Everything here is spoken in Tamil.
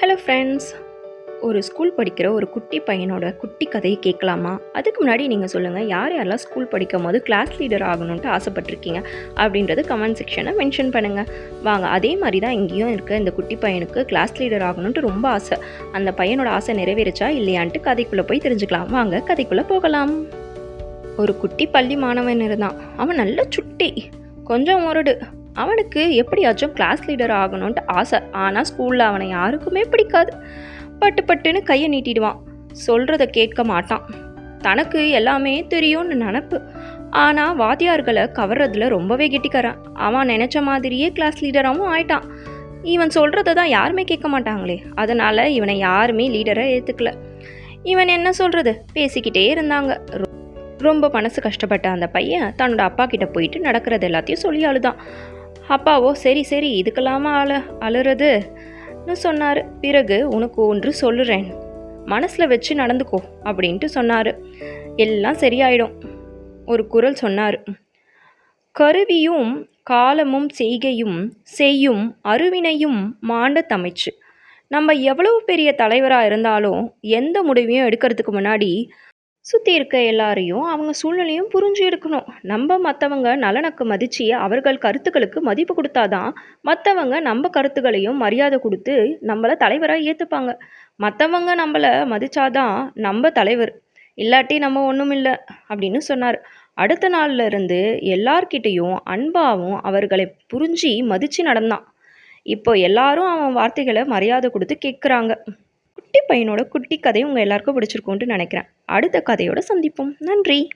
ஹலோ ஃப்ரெண்ட்ஸ் ஒரு ஸ்கூல் படிக்கிற ஒரு குட்டி பையனோட குட்டி கதையை கேட்கலாமா? அதுக்கு முன்னாடி நீங்கள் சொல்லுங்கள் யார் யாரெல்லாம் ஸ்கூல் படிக்கும் போது கிளாஸ் லீடர் ஆகணுன்ட்டு ஆசைப்பட்டிருக்கீங்க அப்படின்றது கமெண்ட் செக்ஷனை மென்ஷன் பண்ணுங்கள் வாங்க அதே மாதிரி தான் இங்கேயும் இருக்க இந்த குட்டி பையனுக்கு கிளாஸ் லீடர் ஆகணுன்ட்டு ரொம்ப ஆசை. அந்த பையனோட ஆசை நிறைவேறுச்சா இல்லையான்ட்டு கதைக்குள்ளே போய் தெரிஞ்சுக்கலாம். வாங்க கதைக்குள்ளே போகலாம். ஒரு குட்டி பள்ளி மாணவன் இருந்தான். அவன் நல்ல சுட்டி. கொஞ்சம் முரடு அவனுக்கு எப்படியாச்சும் கிளாஸ் லீடர் ஆகணுன்ட்டு ஆசை. ஆனால் ஸ்கூலில் அவனை யாருக்குமே பிடிக்காது. பட்டு பட்டுன்னு கையை நீட்டிடுவான். சொல்கிறத கேட்க மாட்டான். தனக்கு எல்லாமே தெரியும்னு நினப்பு. ஆனால் வாத்தியார்களை கவர்றதுல ரொம்பவே கெட்டிக்காரன். அவன் நினச்ச மாதிரியே கிளாஸ் லீடராகவும் ஆயிட்டான். இவன் சொல்கிறத தான் யாருமே கேட்க மாட்டாங்களே. அதனால் இவனை யாருமே லீடரை ஏற்றுக்கல இவன் என்ன சொல்கிறது பேசிக்கிட்டே இருந்தாங்க. ரொ- ரொம்ப மனசு கஷ்டப்பட்ட அந்த பையன் தன்னோட அப்பா கிட்ட போயிட்டு நடக்கிறது எல்லாத்தையும் சொல்லி அழுதான். அப்பாவோ சரி சரி இதுக்கெல்லாமா அழ அழுறதுன்னு சொன்னார். பிறகு உனக்கு ஒன்று சொல்லுறேன். மனசில் வச்சு நடந்துக்கோ அப்படின்ட்டு சொன்னார். எல்லாம் சரியாயிடும் ஒரு குரல் சொன்னார். கருவியும் காலமும் செய்கையும் செய்யும் அருவினையும் மாண்ட தமிச்சு. நம்ம எவ்வளவு பெரிய தலைவராக இருந்தாலும் எந்த முடிவையும் எடுக்கிறதுக்கு முன்னாடி சுற்றி இருக்க எல்லாரையும் அவங்க சூழ்நிலையும் புரிஞ்சு எடுக்கணும் நம்ம மற்றவங்க நலனுக்கு மதித்து அவர்கள் கருத்துக்களுக்கு மதிப்பு கொடுத்தாதான் மற்றவங்க நம்ம கருத்துக்களையும் மரியாதை கொடுத்து நம்மளை தலைவராக ஏற்றுப்பாங்க மற்றவங்க நம்மளை மதித்தாதான் நம்ம தலைவர். இல்லாட்டி நம்ம ஒன்றும் இல்லை அப்படின்னு சொன்னார். அடுத்த நாள்ல இருந்து எல்லார்கிட்டேயும் அன்பாகவும் அவர்களை புரிஞ்சு மதித்து நடந்தான். இப்போ எல்லாரும் அவன் வார்த்தைகளை மரியாதை கொடுத்து கேட்குறாங்க குட்டி பையனோட குட்டி கதை உங்கள் எல்லாருக்கும் பிடிச்சிருக்கும்னு நினைக்கிறேன். அடுத்த கதையோட சந்திப்போம். நன்றி.